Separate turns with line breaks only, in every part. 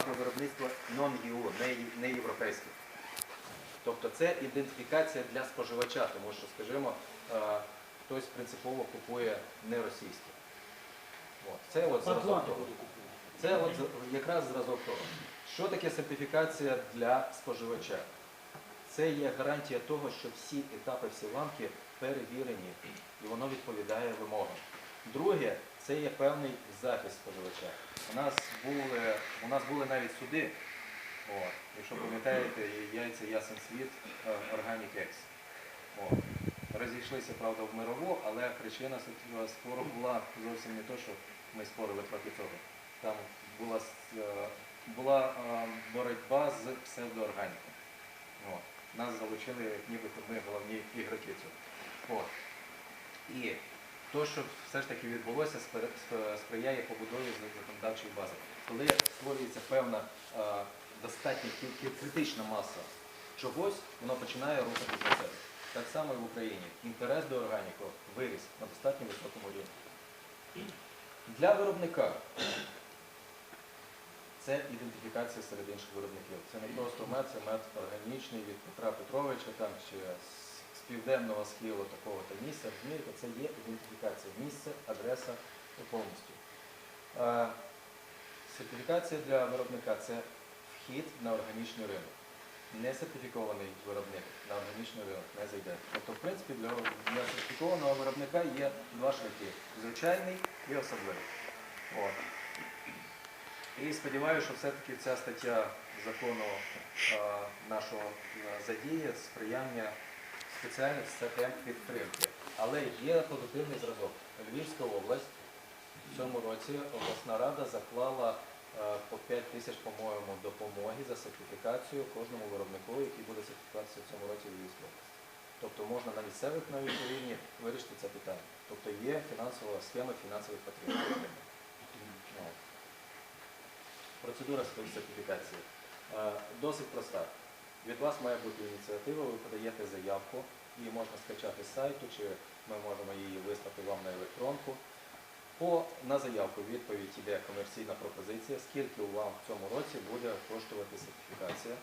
агровиробництво non-EU, не, не європейське. Тобто це ідентифікація для споживача, тому що, скажімо, е, хтось принципово купує не російське. Це от зразок того. Це от якраз зразок того. Що таке сертифікація для споживача? Це є гарантія того, що всі етапи, всі ланки перевірені і воно відповідає вимогам. Друге, це є певний захист споживача. У нас були, у нас були навіть суди. От. Якщо пам'ятаєте, яйця ясен світ, е, Organic Eggs. От. Розійшлися, правда, в мирову, але причина спору була зовсім не то, що ми спорили проти цього. Там була, е, була е, боротьба з псевдоорганіком. От. Нас залучили, нібито ми головні ігроки цього. От. І то, що все ж таки відбулося, сприяє побудові законодавчої бази. Коли створюється певна е, достатня критична маса чогось, воно починає рухати себе. Так само і в Україні. Інтерес до органіку виріс на достатньо високому рівні. Для виробника це ідентифікація серед інших виробників. Це не просто мед, це мед органічний від Петра Петровича там, чи з південного схилу такого-то місця. Розумієте, це є ідентифікація. Місце, адреса повністю. Е, Сертифікація для виробника це вхід на органічний ринок. Не сертифікований виробник на органічний ринок не зайде. Тобто, в принципі, для, для сертифікованого виробника є два шляхи звичайний і особливий. От. І сподіваюся, що все-таки ця стаття закону е, нашого е, задіє сприяння спеціальних систем підтримки. Але є позитивний зразок. Львівська область в цьому році обласна рада заклала е, по 5 тисяч, по-моєму, допомоги за сертифікацію кожному виробнику, який буде сертифікуватися в цьому році в Львівській області. Тобто можна на місцевих навіть рівні вирішити це питання. Тобто є фінансова схема фінансових потреб. Ну, Процедура сертифікації е, досить проста. Від вас має бути ініціатива, ви подаєте заявку, її можна скачати з сайту, чи ми можемо її вислати вам на електронку. По, на заявку відповідь йде комерційна пропозиція, скільки вам в цьому році буде коштувати сертифікація.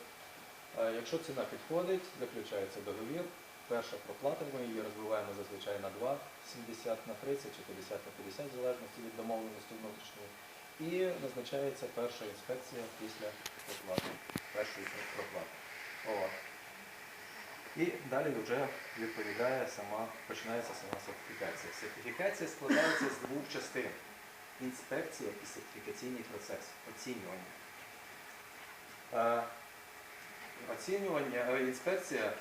Якщо ціна підходить, заключається договір. Перша проплата, ми її розбиваємо зазвичай на 2, 70 на 30 чи 50 на 50, в залежності від домовленості внутрішньої. І назначається перша інспекція після проплати, першої проплати. От. І далі вже відповідає сама, починається сама сертифікація. Сертифікація складається з двох частин. Інспекція і сертифікаційний процес, оцінювання. Е, Оцінювання, е, інспекція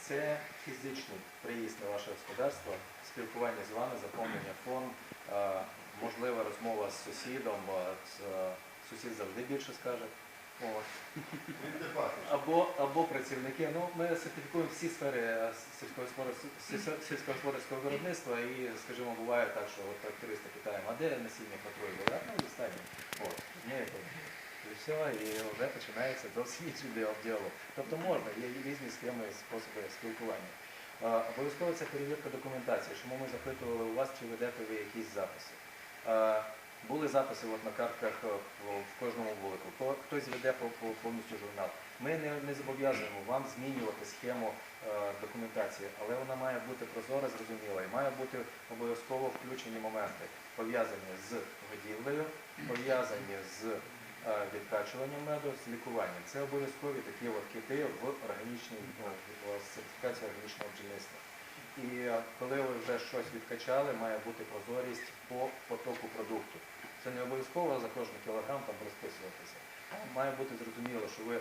це фізичний приїзд на ваше господарство, спілкування з вами, заповнення форм, е, можлива розмова з сусідом, е, сусід завжди більше скаже. Або, або працівники. Ну, ми сертифікуємо всі сфери е, сільськогосподарського, сільсько- виробництва і, скажімо, буває так, що от тракториста питаємо, а де насіння патруль була? Ну, достатньо. От, ні, і все, і вже починається дослідження діалог. Тобто можна, є різні схеми і способи спілкування. Обов'язково це перевірка документації, чому ми запитували у вас, чи ведете ви якісь записи. Були записи от на картках е, в- кожному вулику. Хтось веде по- по- повністю журнал. Ми не, не зобов'язуємо вам змінювати схему е, документації, але вона має бути прозора, зрозуміла і має бути обов'язково включені моменти, пов'язані з годівлею, пов'язані з е, відкачуванням меду, з лікуванням. Це обов'язкові такі от кити в органічній ну, сертифікації органічного бджільництва. І е, коли ви вже щось відкачали, має бути прозорість по потоку продукту. Це не обов'язково за кожен кілограм там розписуватися. Має бути зрозуміло, що ви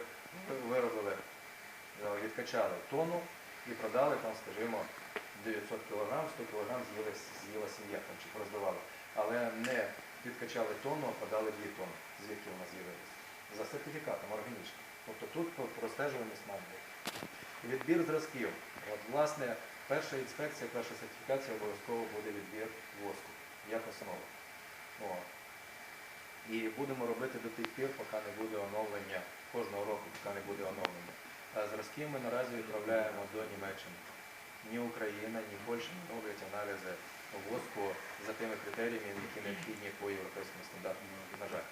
виробили, е, відкачали тонну і продали там, скажімо, 900 кілограм, 100 кілограм з'їла сім'я там, чи роздавали. Але не відкачали тонну, а подали 2 тонни, звідки вона з'явилася. За сертифікатом органічним. Тобто тут простежуваність має бути. Відбір зразків. От, власне, перша інспекція, перша сертифікація обов'язково буде відбір воску, як основа. О. І будемо робити до тих пір, поки не буде оновлення, кожного року, поки не буде оновлення. Е, зразки ми наразі відправляємо до Німеччини. Ні Україна, ні Польща не роблять аналізи воску за тими критеріями, які необхідні по європейському стандартам. На жаль.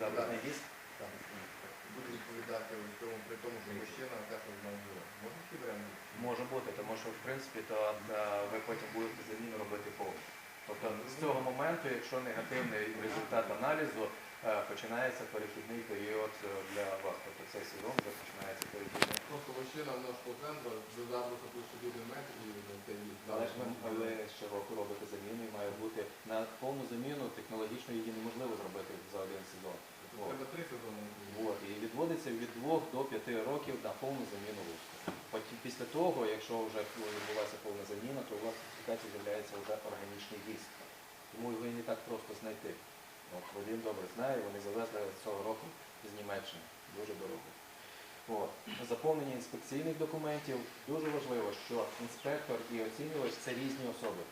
Запитний віск?
Буде відповідати при тому, що мужчина теж одна Можна хібре?
Може бути, тому що в принципі то е, ви потім будете заміну робити повністю. Тобто з цього моменту, якщо негативний результат аналізу, е, починається перехідний період е, для вас. Тобто цей сезон вже починається перехідний.
Просто мужчина в наш центру задаблюся плюс один метр і.
Але ж ви щороку робите заміну і має бути на повну заміну технологічно її неможливо зробити за один сезон.
Треба три сезони.
От, і відводиться від 2 до 5 років на повну заміну луску. Потім після того, якщо вже відбулася повна заміна, то у вас в сертифікації з'являється вже органічний віск. Тому його і не так просто знайти. От, Вадим добре знає, вони завезли цього року з Німеччини. Дуже дорого. От. Заповнення інспекційних документів дуже важливо, що інспектор і оцінювач це різні особи.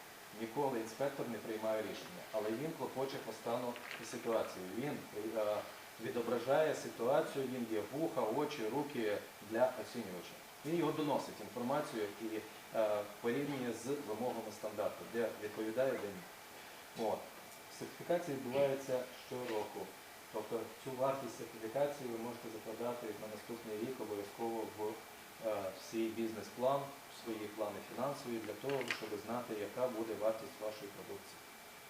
Ніколи інспектор не приймає рішення, але він клопоче по стану і ситуації. Він е, відображає ситуацію, він є вуха, очі, руки для оцінювача. Він його доносить інформацію і е, порівнює з вимогами стандарту, де відповідає де ні. Сертифікація відбувається щороку. Тобто цю вартість сертифікації ви можете закладати на наступний рік обов'язково в свій бізнес-план, свої плани фінансові для того, щоб знати, яка буде вартість вашої продукції.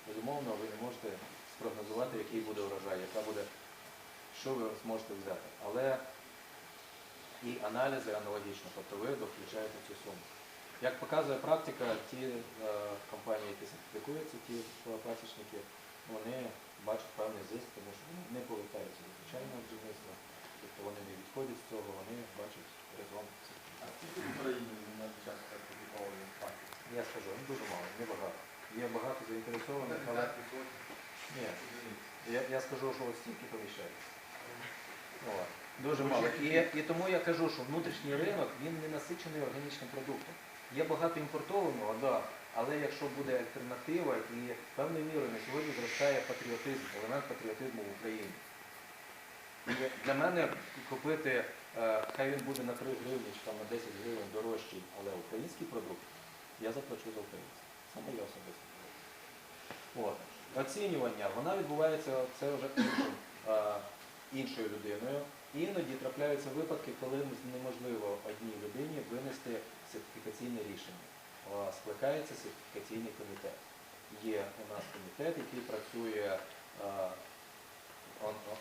Безумовно, ви не можете спрогнозувати, який буде урожай, яка буде, що ви зможете взяти. Але і аналізи аналогічно, тобто ви доключаєте цю суму. Як показує практика, ті е, компанії, які сертифікуються, ті е, пасічники, вони бачать певний зиск, тому що вони не повертаються до звичайного бджільництва, тобто вони не відходять з цього, вони бачать резон
А скільки в Україні на час сертифікованих фактів?
Я скажу, ну дуже мало, не багато. Є багато заінтересованих, але ні, я, я скажу, що ось стільки поміщається. Ну. Дуже мало. І, і тому я кажу, що внутрішній ринок він не насичений органічним продуктом. Є багато імпортованого, да, але якщо буде альтернатива і певною мірою на сьогодні зростає патріотизм, елемент патріотизму в Україні. Для мене купити, е, хай він буде на 3 гривні чи на 10 гривень дорожчий, але український продукт, я заплачу за український. Це моє особисте. От. Оцінювання, вона відбувається це вже е, іншою людиною. Іноді трапляються випадки, коли неможливо одній людині винести сертифікаційне рішення. Е, Скликається сертифікаційний комітет. Є у нас комітет, який працює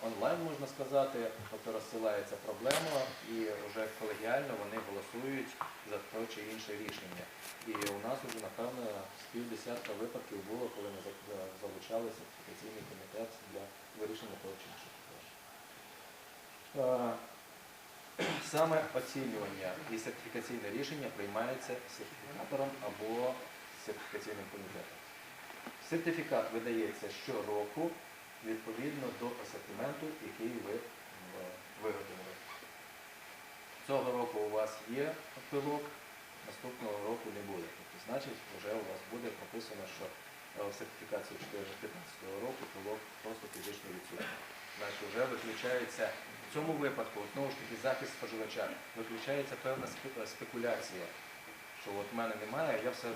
онлайн, можна сказати, тобто розсилається проблема і вже колегіально вони голосують за те чи інше рішення. І у нас вже, напевно, з півдесятка випадків було, коли ми за- за- залучали сертифікаційний комітет для вирішення того чи іншого. Е, Саме оцінювання і сертифікаційне рішення приймається сертифікатором або сертифікаційним комітетом. Сертифікат видається щороку відповідно до асортименту, який ви е, виготовили. Цього року у вас є пилок, наступного року не буде. Тобто, значить, вже у вас буде прописано, що е, в сертифікації 2015 року пилок просто фізично відсутній. Значить, вже виключається в цьому випадку, знову ж таки, захист споживача, виключається певна спекуляція, що от мене немає, я все